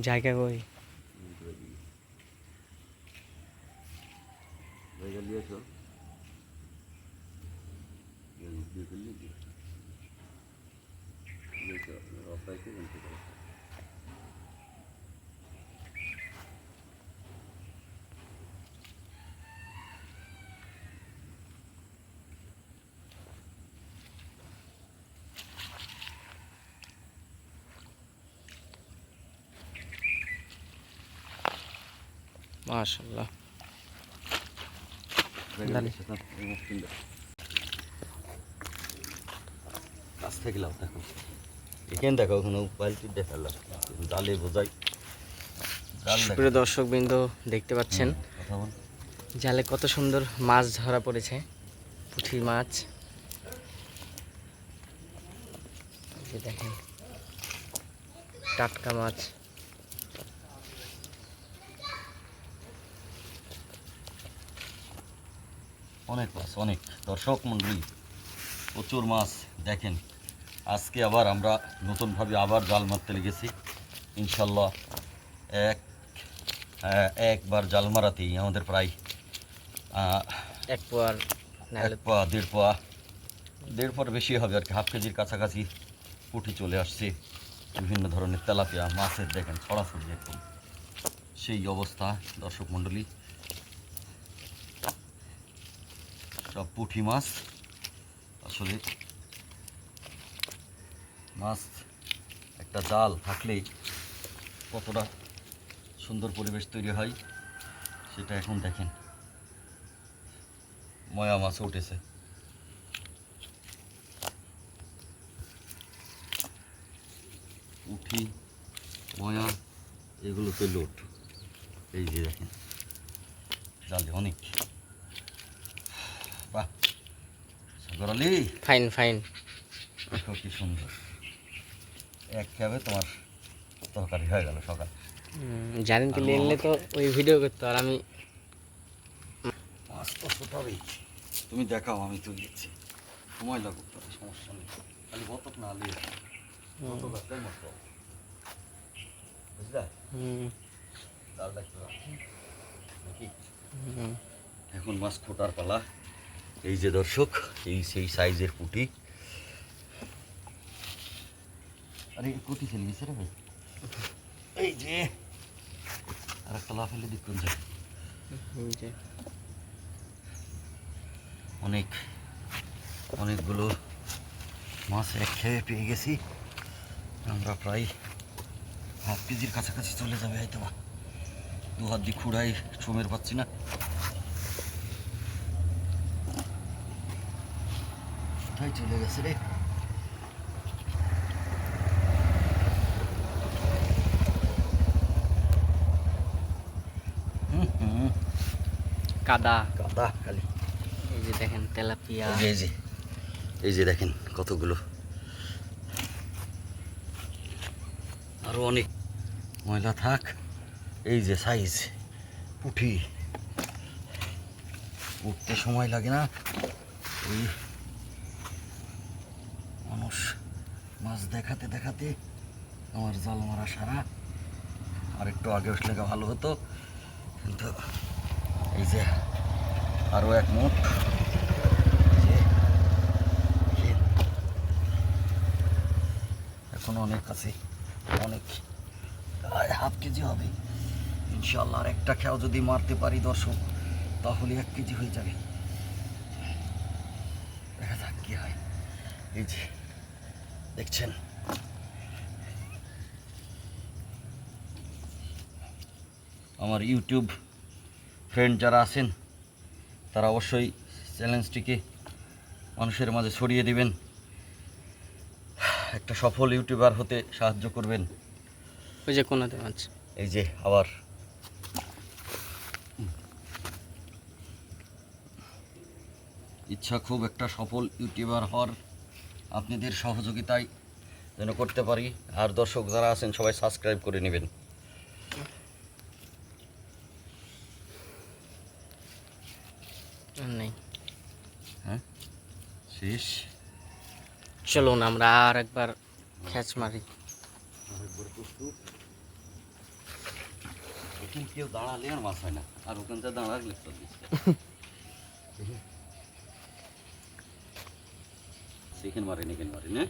জায়গা কই জায়গা নিয়ে এসো এই দিয়ে ফেললি অপায়কে বলতে পারো। মাশাল্লাহ। কাছ থেকে লাভ দেখো এখানে দেখো ওখানে বালতি দেখালাম জালে বোঝাই। প্রিয় দর্শক বৃন্দ দেখতে পাচ্ছেন? জালে কত সুন্দর মাছ ধরা পড়েছে পুঁটি মাছ। দেখেন টাটকা মাছ। অনেক মাছ অনেক। দর্শক মণ্ডলী প্রচুর মাছ দেখেন। আজকে আবার আমরা নতুনভাবে আবার জাল মারতে লেগেছি। ইনশাল্লাহ এক একবার জাল মারাতেই আমাদের প্রায় এক পোয়ার এক পা দেড় পোয়া দেড় পর বেশি হবে আর কি। হাফ কেজির কাছাকাছি পুঁটি চলে আসছে। বিভিন্ন ধরনের তেলাপিয়া মাছের দেখেন ছড়াছড়ি একদম। সেই অবস্থা দর্শক মণ্ডলী। সব পুঁটি মাছ। আসলে মাছ একটা জাল থাকলেই কতটা সুন্দর পরিবেশ তৈরি হয় সেটা এখন দেখেন। ময়া মাছ উঠেছে। উঠি ময়া এগুলোতে লোট এই যে দেখেন জালে অনেক। বাহ সাগর আলী। ফাইন ফাইন দেখো কি সুন্দর। এক খাবে তোমার তরকারি হয়ে গেল সকাল। জানেন কি নিলে তো ওই ভিডিও করতো আর আমি মাছ তো ছোটাবেই তুমি দেখাও আমি তুই দিচ্ছি। সময় লাগুক তোর সমস্যা নেই। খালি বতক না আলিয়ে বতক একটাই মতো বুঝলা? ডাল দেখতে পাবো নাকি? এখন মাছ খোটার পালা। এই যে দর্শক এই সেই সাইজের পুঁটি। আরে পুঁটি ফেলে গেছে রে ভাই। এই যে। আর একটা লাফ ফেলে দিক কোন যায় অনেক অনেকগুলো মাছ এক খেয়ে পেয়ে গেছি। আমরা প্রায় হাফ কেজির কাছাকাছি চলে যাবে হয়তো বা। দু হাত দিয়ে খুঁড়াই সময়ের পাচ্ছি না। কোথায় চলে গেছে রে? কাদা। কাদা খালি। এই যে দেখেন তেলাপিয়া। এই যে, এই যে দেখেন কতগুলো। আরও অনেক। ময়লা থাক এই যে সাইজ পুঠি। উঠতে সময় লাগে না। ওই মানুষ মাছ দেখাতে দেখাতে আমার জাল মারা সারা। আর একটু আগে উঠলে ভালো হতো। কিন্তু এই যে আরও এক মুঠ। দেখেন। অনেক আছে, অনেক হাফ কেজি হবে। ইনশাল্লাহ আর একটা খেয়াও যদি মারতে পারি দর্শক, তাহলে এক কেজি হয়ে যাবে। দেখা যাক কি হয়। এই যে, দেখছেন? আমার ইউটিউব ফ্রেন্ড যারা আছেন তারা অবশ্যই চ্যালেঞ্জটিকে মানুষের মাঝে ছড়িয়ে দিবেন। একটা সফল ইউটিউবার হতে সাহায্য করবেন। ওই যে কোনাতে মাছ এই যে আবার। ইচ্ছা খুব একটা সফল ইউটিউবার হওয়ার আপনাদের সহযোগিতায় যেন করতে পারি। আর দর্শক যারা আছেন সবাই সাবস্ক্রাইব করে নেবেন। নেই। হ্যাঁ? শেষ? চলুন আমরা আর একবার খ্যাচ মারি। কেউ দাঁড়ালে আর মাছ হয় না আর ওখান থেকে দাঁড়ালে সেখানে মারেন এখানে মারেন হ্যাঁ?